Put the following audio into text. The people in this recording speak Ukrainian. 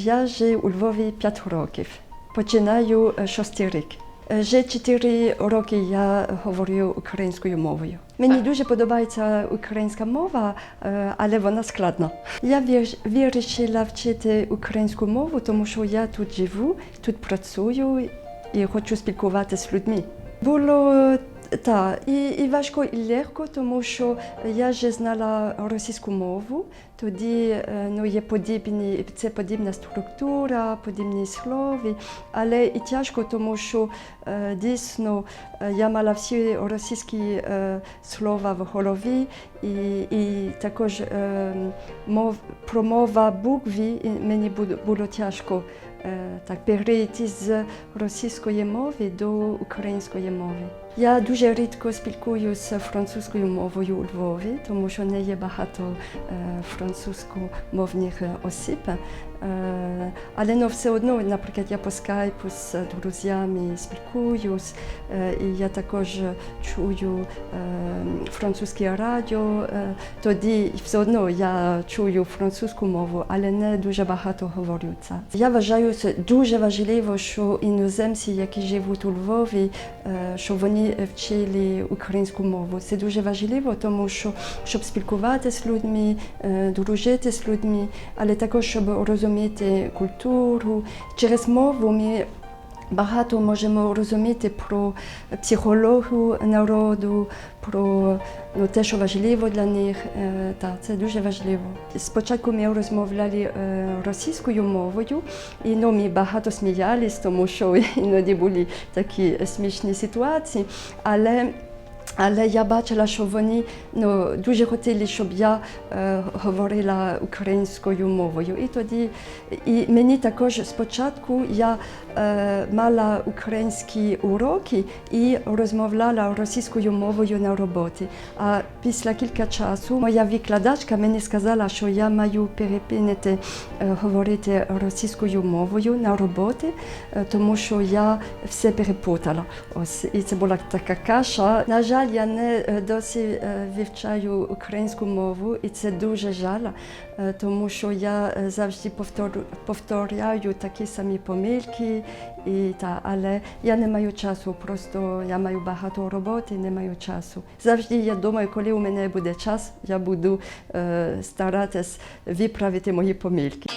Я живу у Львові 5 років. Починаю шостий рік. Вже 4 роки я говорю українською мовою. Мені дуже подобається українська мова, але вона складна. Я вирішила вчити українську мову, тому що я тут живу, тут працюю і хочу спілкуватися з людьми. Було так, і, і важко, і легко, тому що я вже знала російську мову. Тоді ну, є подібні, це подібна структура, подібні слови, але і тяжко, тому що дійсно я мала всі російські слова в голові, і, і також мов, промова букви і мені було, тяжко так перейти з російської мови до української мови. Я дуже рідко спілкуюся французькою мовою у Львові, тому що не є багато е, французькомовних е, осіб. Але ну, все одно, наприклад, я по скайпу з друзями спілкуюсь, е, і я також чую е, французьке радіо. Е, тоді все одно я чую французьку мову, але не дуже багато говорю це. Я вважаю, це дуже важливо, що іноземці, які живуть у Львові, що вони вчили українську мову. Це дуже важливо, тому що щоб спілкуватися з людьми, дружити з людьми, але також щоб розуміти культуру. Через мову ми багато можемо розуміти про психологію народу, про ну, те, що важливо для них. Е, Та, це дуже важливо. Спочатку ми розмовляли е, російською мовою, і ну, ми багато сміялись, тому що іноді були такі смішні ситуації. Але але я бачила, що вони ну, дуже хотіли, щоб я е, говорила українською мовою. І тоді і мені також спочатку я е, мала українські уроки і розмовляла російською мовою на роботі. А після кілька часу моя викладачка мені сказала, що я маю перепинити е, говорити російською мовою на роботі, е, тому що я все перепутала. Ось і це була така каша. На жаль, я не е, досі е, вивчаю українську мову, і це дуже жаль, е, тому що я завжди повторяю такі самі помилки, і та, але я не маю часу, просто я маю багато роботи, не маю часу. Завжди я думаю, коли у мене буде час, я буду старатись виправити мої помилки.